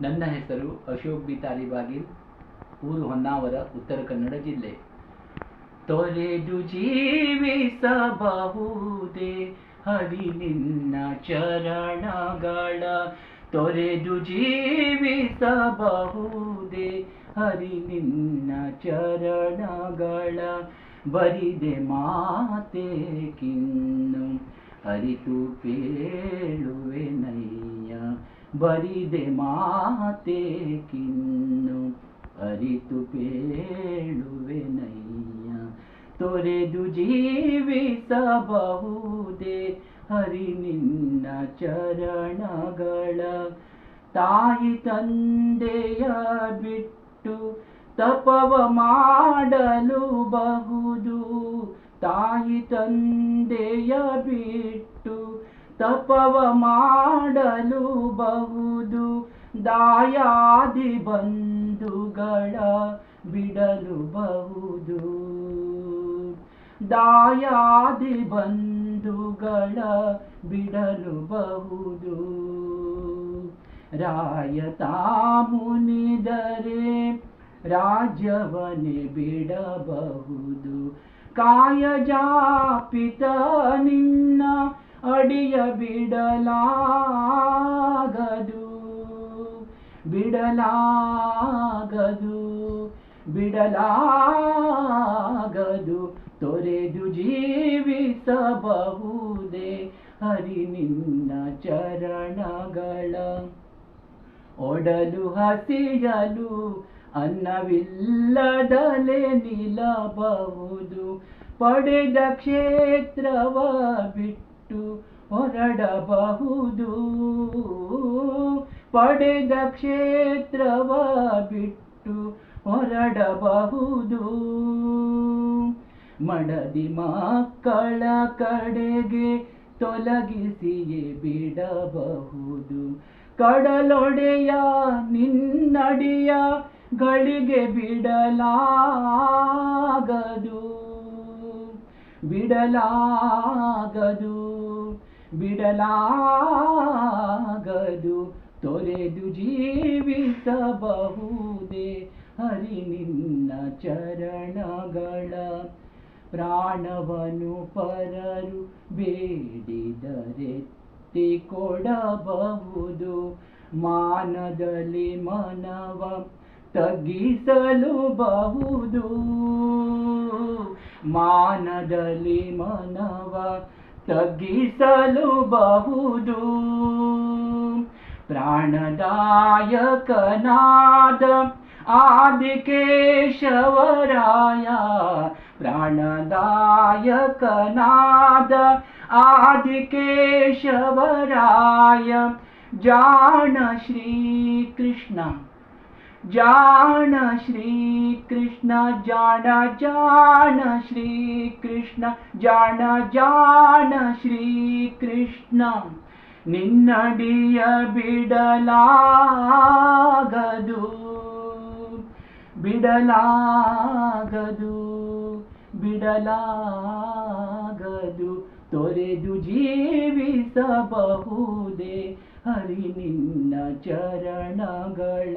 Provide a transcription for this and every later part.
ನನ್ನ ಹೆಸರು ಅಶೋಕ್ ಬಿ ತಾಲಿಬಾಗಿಲ್, ಊರು ಹೊನ್ನಾವರ, ಉತ್ತರ ಕನ್ನಡ ಜಿಲ್ಲೆ. ತೊರೆದು ಜೀವಿಸಬಹುದೇ ಹರಿ ನಿನ್ನ ಚರಣಗಳ. ತೊರೆದು ಜೀವಿಸಬಹುದೇ ಹರಿ ನಿನ್ನ ಚರಣಗಳ. ಬರಿದೆ ಮಾತೆ ಕಿನ್ನು, ಅರಿತು ಪೇಳುವೆನಯ್ಯ ಬರಿದೆ ಮಾತೇಕಿನ್ನು ಅರಿತು ಪೇಳುವೆನಯ್ಯ. ತೊರೆದು ಜೀವಿಸಬಹುದೇ ಹರಿ ನಿನ್ನ ಚರಣಗಳ. ತಾಯಿ ತಂದೆಯ ಬಿಟ್ಟು ತಪವ ಮಾಡಲು ಬಹುದು. ತಾಯಿ ತಂದೆಯ ಬಿಟ್ಟು ತಪವ ಮಾಡಲು ಬಹುದು ದಾಯಾದಿ ಬಂಧುಗಳ ಬಿಡಲು ಬಹುದು ದಾಯಾದಿ ಬಂಧುಗಳ ಬಿಡಲು ಬಹುದು. ರಾಯ ಮುನಿದರೆ ರಾಜ್ಯವನೆ ಬಿಡಬಹುದು. ಕಾಯ ಜಾಪಿತ ನಿನ್ನ ಅಡಿಯ ಬಿಡಲಾಗದು ಬಿಡಲಾಗದು ಬಿಡಲಾಗದು. ತೊರೆದು ಜೀವಿಸಬಹುದೇ ಹರಿ ನಿನ್ನ ಚರಣಗಳ. ಒಡಲು ಹಸಿಯಲು ಅನ್ನವಿಲ್ಲದಲೆ ನಿಲ್ಲಬಹುದು, ಪಡೆದ ಕ್ಷೇತ್ರವ ಬಿಟ್ಟು ಹೊರಡಬಹುದು. ಪಡೆದ ಕ್ಷೇತ್ರವ ಬಿಟ್ಟು ಹೊರಡಬಹುದು. ಮಡದಿ ಮಕ್ಕಳ ಕಡೆಗೆ ತೊಲಗಿಸಿಯೇ ಬಿಡಬಹುದು. ಕಡಲೊಡೆಯ ನಿನ್ನಡಿಯ ಗಳಿಗೆ ಬಿಡಲಾಗದು. ಬಿಡಲಾಗದು. ಬಿಡಲಾಗದು, ತೊರೆದು ಜೀವಿಸಬಹುದೇ? ಹರಿ ನಿನ್ನ ಚರಣಗಳ ಪ್ರಾಣವನು ಪರರು ಬೇಡಿದರೆ ಕೊಡಬಹುದು ಮಾನದಲ್ಲಿ ಮನವ ತಗ್ಗಿಸಲು ಬಹುದು. ಮಾನದಲ್ಲಿ ಮನವ ತಗ್ಗಿಸಲು ಬಹುದು ಪ್ರಾಣದಾಯಕನಾದ ಆದಿಕೇಶವರಾಯ ಪ್ರಾಣದಾಯಕನಾದ ಆದಿಕೇಶವರಾಯ ಜಾಣ ಶ್ರೀಕೃಷ್ಣ ಜಾಣ ಶ್ರೀಕೃಷ್ಣ ಜಾಣ ಜಾಣ ಶ್ರೀಕೃಷ್ಣ ಜಾಣ ಜಾಣ ಶ್ರೀಕೃಷ್ಣ ನಿನ್ನಡಿಯ ಬಿಡಲಾಗದು ಬಿಡಲಾಗದು ಬಿಡಲಾಗದು. ತೊರೆದು ಜೀವಿಸಬಹುದೇ ಹರಿ ನಿನ್ನ ಚರಣಗಳ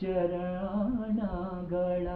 ಚರಣಗಳ